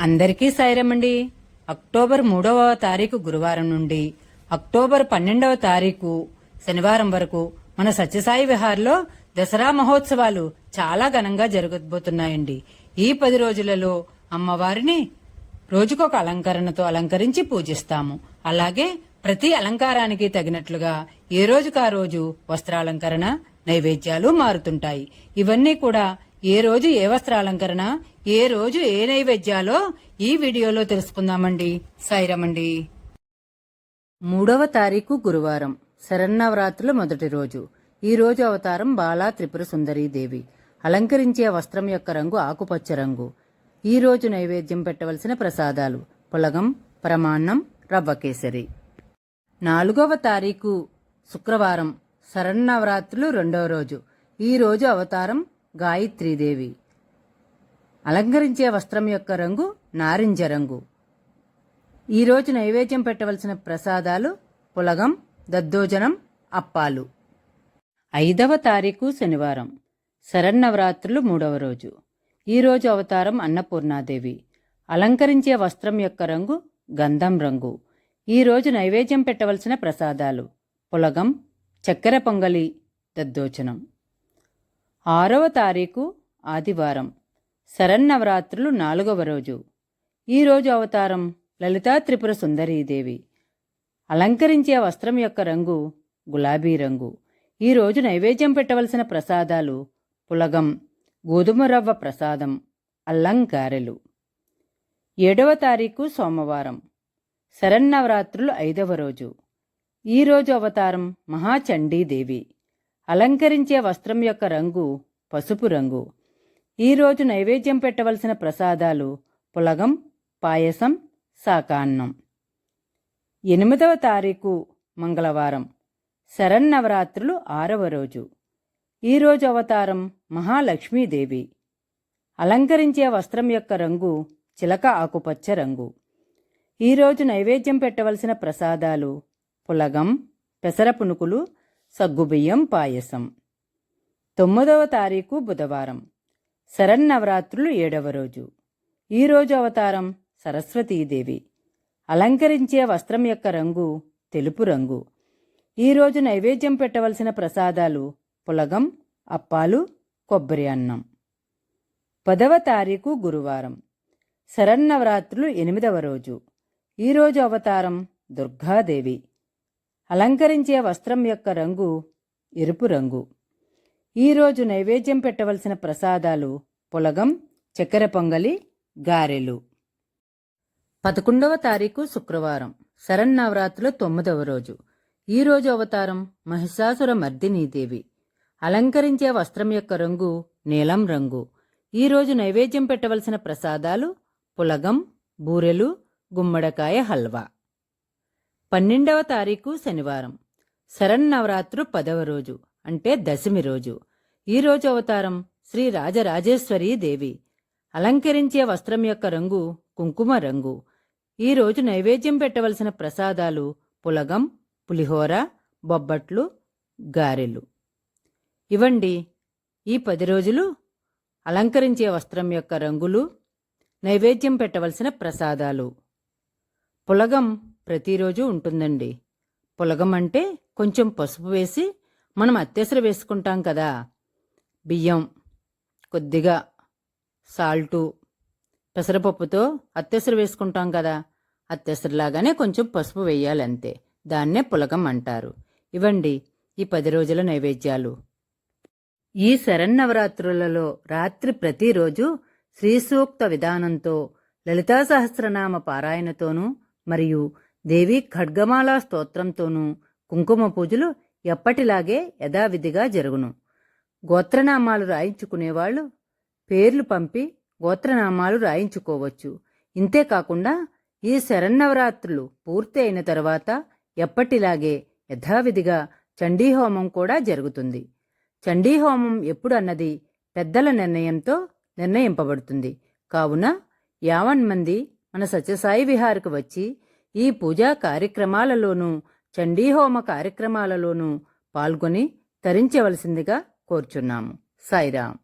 అందరికీ సాయిరమండి. అక్టోబర్ మూడవ తారీఖు గురువారం నుండి అక్టోబర్ పన్నెండవ తారీఖు శనివారం వరకు మన సత్యసాయి విహార్లో దసరా మహోత్సవాలు చాలా ఘనంగా జరగబోతున్నాయండి. ఈ పది రోజులలో అమ్మవారిని రోజుకొక అలంకరణతో అలంకరించి పూజిస్తాము. అలాగే ప్రతి అలంకారానికి తగినట్లుగా ఏ రోజుకా ఆ రోజు వస్త్రాలంకరణ నైవేద్యాలు మారుతుంటాయి. ఇవన్నీ కూడా ఏ రోజు ఏ వస్త్రాలంకరణ ఏ రోజు ఏ నైవేద్యాలో ఈ వీడియోలో తెలుసుకుందామండి. సాయిరమండి మూడవ తారీఖు గురువారం శరన్నవరాత్రుల మొదటి రోజు. ఈ రోజు అవతారం బాలా త్రిపుర దేవి. అలంకరించే వస్త్రం యొక్క రంగు ఆకుపచ్చ రంగు. ఈ రోజు నైవేద్యం పెట్టవలసిన ప్రసాదాలు పులగం ప్రమాణం రవ్వ కేసరి. నాలుగవ తారీఖు శుక్రవారం శరన్నవరాత్రులు రెండవ రోజు. ఈ రోజు అవతారం గాయత్రీదేవి అలంకరించే వస్త్రం యొక్క రంగు నారింజ రంగు. ఈరోజు నైవేద్యం పెట్టవలసిన ప్రసాదాలు పులగం దద్దోజనం అప్పాలు. ఐదవ తారీఖు శనివారం. శరన్నవరాత్రులు మూడవ రోజు. ఈరోజు అవతారం అన్నపూర్ణాదేవి. అలంకరించే వస్త్రం యొక్క రంగు గంధం రంగు. ఈ రోజు నైవేద్యం పెట్టవలసిన ప్రసాదాలు పులగం చక్కెర పొంగలి దద్దోచనం ఆరవ తారీఖు ఆదివారం. శరన్నవరాత్రులు నాలుగవ రోజు. ఈ రోజు అవతారం లలితా త్రిపుర సుందరీదేవి అలంకరించే వస్త్రం యొక్క రంగు గులాబీ రంగు. ఈ రోజు నైవేద్యం పెట్టవలసిన ప్రసాదాలు పులగం గోధుమ రవ్వ ప్రసాదం అల్లంకారెలు ఏడవ తారీఖు సోమవారం. శరన్నవరాత్రులు ఐదవ రోజు. ఈ రోజు అవతారం మహాచండీదేవి అలంకరించే వస్త్రం యొక్క రంగు పసుపు రంగు. ఈరోజు నైవేద్యం పెట్టవలసిన ప్రసాదాలు పులగం పాయసం శాకాన్నం ఎనిమిదవ తారీఖు మంగళవారం శరన్నవరాత్రులు ఆరవ రోజు. ఈ రోజు అవతారం మహాలక్ష్మీదేవి. అలంకరించే వస్త్రం యొక్క రంగు చిలక ఆకుపచ్చ రంగు. ఈరోజు నైవేద్యం పెట్టవలసిన ప్రసాదాలు పులగం పెసర పునుకులు సగ్గుబియ్యం పాయసం. తొమ్మిదవ తారీఖు బుధవారం శరన్నవరాత్రులు ఏడవ రోజు. ఈ రోజు అవతారం సరస్వతీదేవి. అలంకరించే వస్త్రం యొక్క రంగు తెలుపు రంగు. ఈరోజు నైవేద్యం పెట్టవలసిన ప్రసాదాలు పులగం అప్పాలు కొబ్బరి అన్నం. పదవ తారీఖు గురువారం. శరన్నవరాత్రులు ఎనిమిదవ రోజు. ఈరోజు అవతారం దుర్గాదేవి. అలంకరించే వస్త్రం యొక్క రంగు ఎరుపు రంగు. ఈరోజు నైవేద్యం పెట్టవలసిన ప్రసాదాలు పులగం చక్కెర పొంగలి గారెలు. పదకొండవ తారీఖు శుక్రవారం శరన్నవరాత్రుల తొమ్మిదవ రోజు. ఈరోజు అవతారం మహిషాసుర మర్దినీదేవి. అలంకరించే వస్త్రం యొక్క రంగు నీలం రంగు. ఈరోజు నైవేద్యం పెట్టవలసిన ప్రసాదాలు పులగం బూరెలు గుమ్మడకాయ హల్వా. పన్నెండవ తారీఖు శనివారం శరన్నవరాత్రు పదవ రోజు. అంటే దశమి రోజు. ఈరోజు అవతారం శ్రీ రాజరాజేశ్వరీ దేవి. అలంకరించే వస్త్రం యొక్క రంగు కుంకుమ రంగు. ఈరోజు నైవేద్యం పెట్టవలసిన ప్రసాదాలు పులగం పులిహోర బొబ్బట్లు గారెలు. ఇవ్వండి ఈ పది రోజులు అలంకరించే వస్త్రం యొక్క రంగులు నైవేద్యం పెట్టవలసిన ప్రసాదాలు. పులగం ప్రతిరోజు ఉంటుందండి. పులగం అంటే కొంచెం పసుపు వేసి మనం అత్తెసరు వేసుకుంటాం కదా. బియ్యం కొద్దిగా సాల్టు పెసరపప్పుతో అత్తెసరు వేసుకుంటాం కదా. అత్తెసరులాగానే కొంచెం పసుపు వేయాలంతే. దాన్నే పులకం అంటారు. ఇవండి ఈ పది రోజుల నైవేద్యాలు. ఈ శరన్నవరాత్రులలో రాత్రి ప్రతిరోజు శ్రీసూక్త విధానంతో లలితా సహస్రనామ పారాయణతోనూ మరియు దేవి ఖడ్గమాలా స్తోత్రంతోనూ కుంకుమ పూజలు ఎప్పటిలాగే యథావిధిగా జరుగును. గోత్రనామాలు రాయించుకునేవాళ్ళు పేర్లు పంపి గోత్రనామాలు రాయించుకోవచ్చు. ఇంతేకాకుండా ఈ శరన్నవరాత్రులు పూర్తి అయిన తర్వాత ఎప్పటిలాగే యథావిధిగా చండీహోమం కూడా జరుగుతుంది. చండీహోమం ఎప్పుడు అన్నది పెద్దల నిర్ణయంతో నిర్ణయింపబడుతుంది. కావున యావన్ మంది మన సత్యసాయి విహార్కు వచ్చి ఈ పూజా కార్యక్రమాలలోనూ చండీహోమ కార్యక్రమాలలోనూ పాల్గొని తరించవలసిందిగా కోరుచున్నాము. సాయిరాం